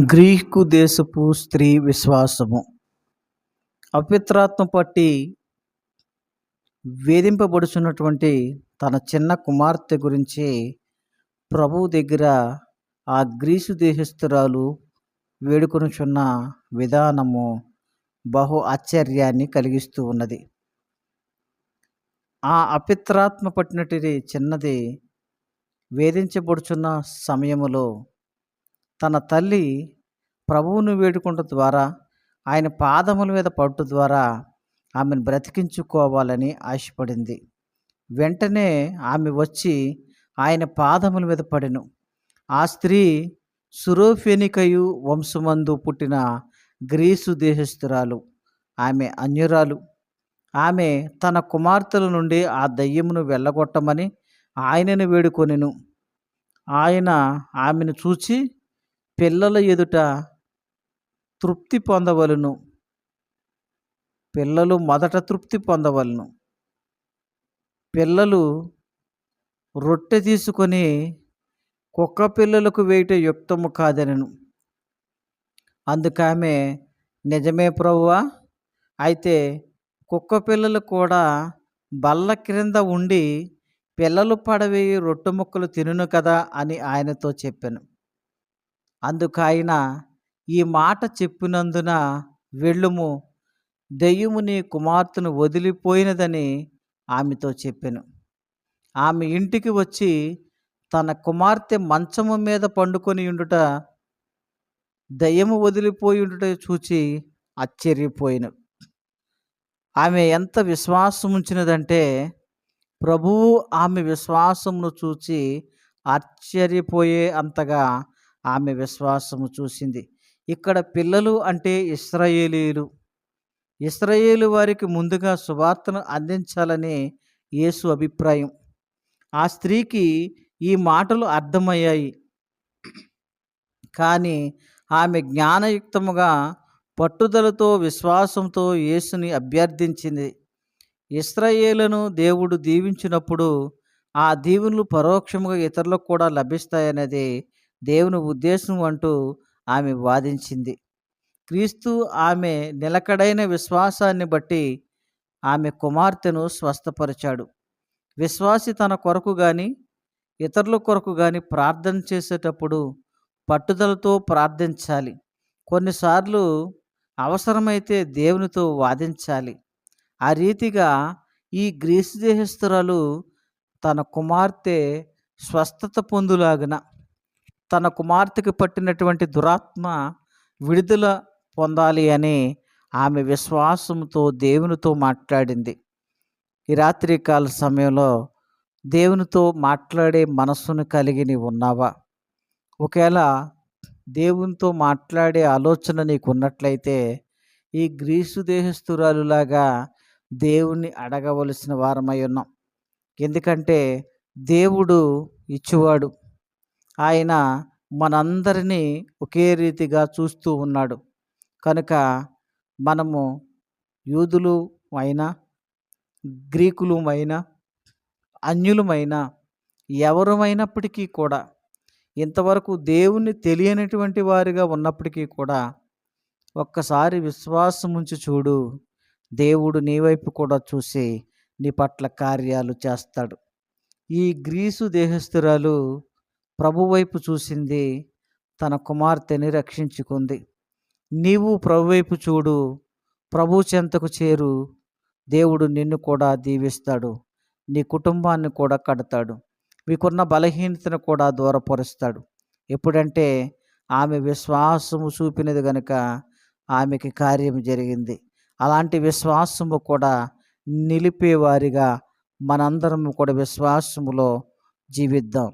Greek దేశపు స్త్రీ విశ్వాసము. అపిత్రాత్మ పట్టి వేధింపబడుచున్నటువంటి తన చిన్న కుమార్తె గురించి ప్రభువు దగ్గర ఆ గ్రీసు దేశస్థురాలు వేడుకొనుచున్న విధానము బహు ఆశ్చర్యాన్ని కలిగిస్తూ ఉన్నది. ఆ అపిత్రాత్మ పట్టినటి చిన్నది వేధించబడుచున్న సమయములో తన తల్లి ప్రభువును వేడుకుంట ద్వారా ఆయన పాదముల మీద పట్టు ద్వారా ఆమెను బ్రతికించుకోవాలని ఆశపడింది. వెంటనే ఆమె వచ్చి ఆయన పాదముల మీద పడెను. ఆ స్త్రీ సురోఫెనికయు వంశమందు పుట్టిన గ్రీసు దేశస్థురాలు ఆమె అన్యురాలు. ఆమె తన కుమార్తెల నుండి ఆ దయ్యమును వెళ్ళగొట్టమని ఆయనను వేడుకొనెను. ఆయన ఆమెను చూచి పిల్లల ఎదుట తృప్తి పొందవలను. పిల్లలు మొదట తృప్తి పొందవలను. పిల్లలు రొట్టె తీసుకొని కుక్క పిల్లలకు వేయట యుక్తము కాదనను. అందుకామె నిజమే ప్రభువా అయితే కుక్క పిల్లలు కూడా బల్ల క్రింద ఉండి పిల్లలు పడవేయి రొట్టె ముక్కలు తినును కదా అని ఆయనతో చెప్పాను. అందుకు ఆయన ఈ మాట చెప్పినందున వెళ్ళుము. దెయ్యము నీ కుమార్తెను వదిలిపోయినదని ఆమెతో చెప్పాను. ఆమె ఇంటికి వచ్చి తన కుమార్తె మంచము మీద పండుకొని ఉండుట దయ్యము వదిలిపోయి ఉండుట చూచి ఆశ్చర్యపోయిన. ఆమె ఎంత విశ్వాసం ఉంచినదంటే ప్రభువు ఆమె విశ్వాసమును చూచి ఆశ్చర్యపోయే అంతగా ఆమె విశ్వాసము చూసింది. ఇక్కడ పిల్లలు అంటే ఇస్రాయేలీలు ఇస్రాయేలు వారికి ముందుగా సువార్తను అందించాలని యేసు అభిప్రాయం. ఆ స్త్రీకి ఈ మాటలు అర్థమయ్యాయి. కానీ ఆమె జ్ఞానయుక్తముగా పట్టుదలతో విశ్వాసంతో యేసుని అభ్యర్థించింది. ఇస్రాయేలను దేవుడు దీవించినప్పుడు ఆ దీవులు పరోక్షముగా ఇతరులకు కూడా లభిస్తాయనేది దేవుని ఉద్దేశం అంటూ ఆమె వాదించింది. క్రీస్తు ఆమె నిలకడైన విశ్వాసాన్ని బట్టి ఆమె కుమార్తెను స్వస్థపరిచాడు. విశ్వాసి తన కొరకు కానీ ఇతరుల కొరకు కానీ ప్రార్థన చేసేటప్పుడు పట్టుదలతో ప్రార్థించాలి. కొన్నిసార్లు అవసరమైతే దేవునితో వాదించాలి. ఆ రీతిగా ఈ గ్రీసు దేహస్థురాలు తన కుమార్తె స్వస్థత పొందులాగిన తన కుమార్తెకి పట్టినటువంటి దురాత్మ విడుదల పొందాలి అని ఆమె విశ్వాసంతో దేవునితో మాట్లాడింది. ఈ రాత్రికాల సమయంలో దేవునితో మాట్లాడే మనస్సును కలిగి నీవు ఉన్నావా? ఒకవేళ దేవునితో మాట్లాడే ఆలోచన నీకు ఉన్నట్లయితే ఈ గ్రీసు దేహస్థురాలులాగా దేవుణ్ణి అడగవలసిన వారమై ఉన్నాం. ఎందుకంటే దేవుడు ఇచ్చువాడు. ఆయన మనందరినీ ఒకే రీతిగా చూస్తూ ఉన్నాడు. కనుక మనము యూదులు అయినా గ్రీకులు అయినా అన్యులమైన ఎవరమైనప్పటికీ కూడా ఇంతవరకు దేవుణ్ణి తెలియనటువంటి వారిగా ఉన్నప్పటికీ కూడా ఒక్కసారి విశ్వాసం ఉంచి చూడు దేవుడు నీ వైపు కూడా చూసి నీ పట్ల కార్యాలు చేస్తాడు. ఈ గ్రీసు దేహస్థురాలు ప్రభువైపు చూసింది తన కుమార్తెని రక్షించుకుంది. నీవు ప్రభువైపు చూడు ప్రభు చెంతకు చేరు దేవుడు నిన్ను కూడా దీవిస్తాడు నీ కుటుంబాన్ని కూడా కడతాడు మీకున్న బలహీనతను కూడా దూరపరుస్తాడు. ఎప్పుడంటే ఆమె విశ్వాసము చూపినది గనుక ఆమెకి కార్యం జరిగింది. అలాంటి విశ్వాసము కూడా నిలిపేవారిగా మనందరము కూడా విశ్వాసములో జీవిద్దాం.